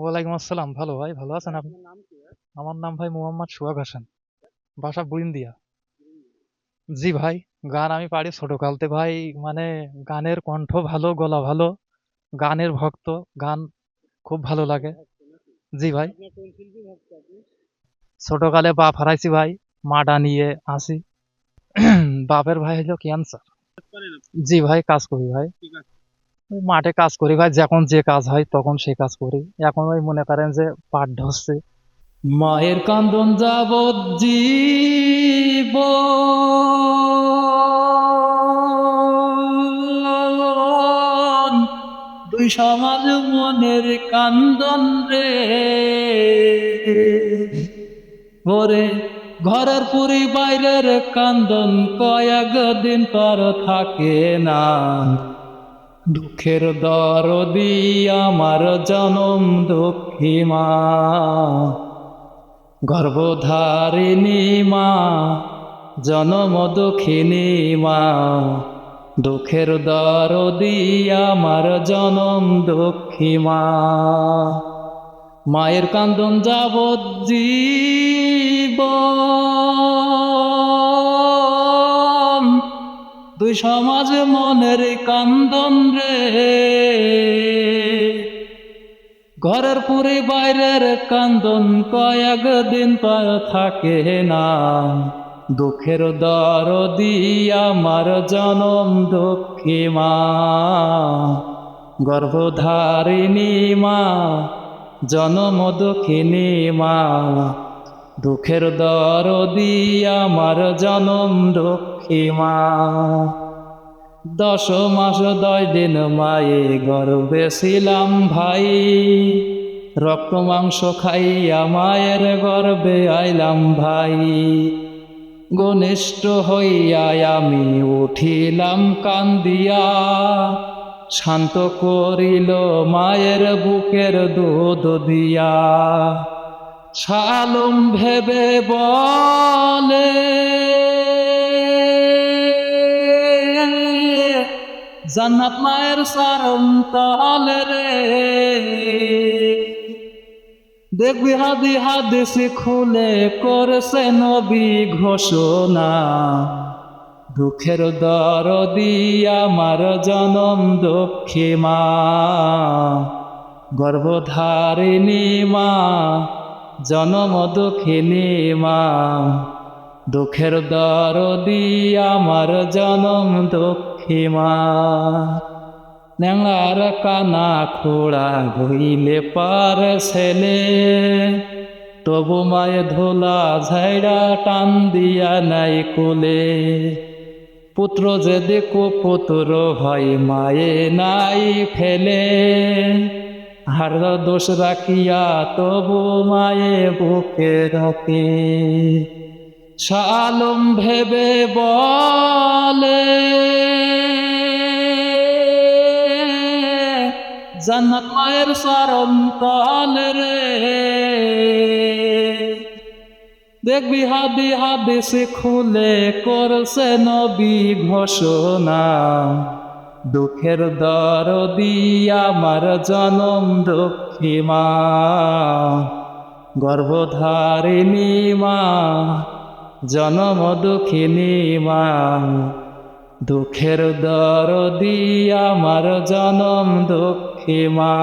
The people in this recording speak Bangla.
ওয়ালাইকুম আসসালাম। ভালো ভাই ভালো আছেন আপনি? আমার নাম ভাই মোহাম্মদ সোহাগ হাসান। বাসা বুইন্দিয়া জি ভাই গান আমি পারি ছোটকালতে ভাই মানে গানের কণ্ঠ ভালো গলা ভালো গানের ভক্ত গান খুব ভালো লাগে। জি ভাই? ছোটকালে বাপ হারাইছি ভাই মাটা নিয়ে আসি। বাপের ভাই হলো ক্যান্সার জি ভাই কাজ করি ভাই। মাঠে কাজ করি ভাই, যখন যে কাজ হয় তখন সে কাজ করি। এখন ওই মনে করেন যে পাট ধরছে। মায়ের কান্দন যাবত জীব। দুই সমাজ মনের কান্দন রে। ওরে ঘরের পুরি বাইরের কান্দন কয়েক দিন পর থাকে না। দুঃখের দরদি আমার জনম দুঃখী মা গর্ভধারিণী মা, জনম দুঃখিনী মা। দুঃখের দরদি আমার জনম দুঃখী মা মায়ের কান্দন যাবত জীবন দুই সমাজ মনের কান্দন রে। ঘরের পুরি বাইরের কান্দন কয়েক দিন পর থাকে না। দুঃখের দর দিয়া আমার জনম দুঃখী মা গর্ভধারিণী মা, জনম দুঃখিনী মা। দুঃখের দরদি আমার জনম দুঃখী মা। দশ মাস দশ দিন মায়ে গর্বে ছিলাম ভাই। রক্ত মাংস খাইয়া মায়ের গর্বে আইলাম ভাই। ঘনিষ্ঠ হইয়া আমি উঠিলাম কান্দিয়া। শান্ত করিল মায়ের বুকের দুধ দিয়া। শালম ভেবে বলে, জান্নাত মায়ের সারম তালে রে। দেখবি হাদি হাদিস খুলে করছে নবী ঘোষণা, দুঃখের দর দিয়া আমার জনম দুঃখী মা গর্ভধারিণী মা জনম দুঃখিনী মা দুঃখের দরদি আমার জনম দুঃখী মা। ন্যাংলার কানা খোড়া হইলে পার ছেলে। তবু মায়ে ধোলা ঝাইড়া টান দিয়া নাই কোলে। পুত্র যে দেখো পুত্র ভাই মায়ে নাই ফেলে। হার দোষ রাখিয়া তবু মায়ে বুকে রাখে শালম ভেবে বলে, জান্নাত মায়ের সারম তালে রে। দেখবি হাদি হাদিস খুলে করছে নবী ঘোষণা। দুঃখের দরদি আমার জনম দুঃখী মা গর্ভধারিণী মা, জনম দুঃখিনী মা। দুঃখের দিয়া আমার জনম দুঃখী মা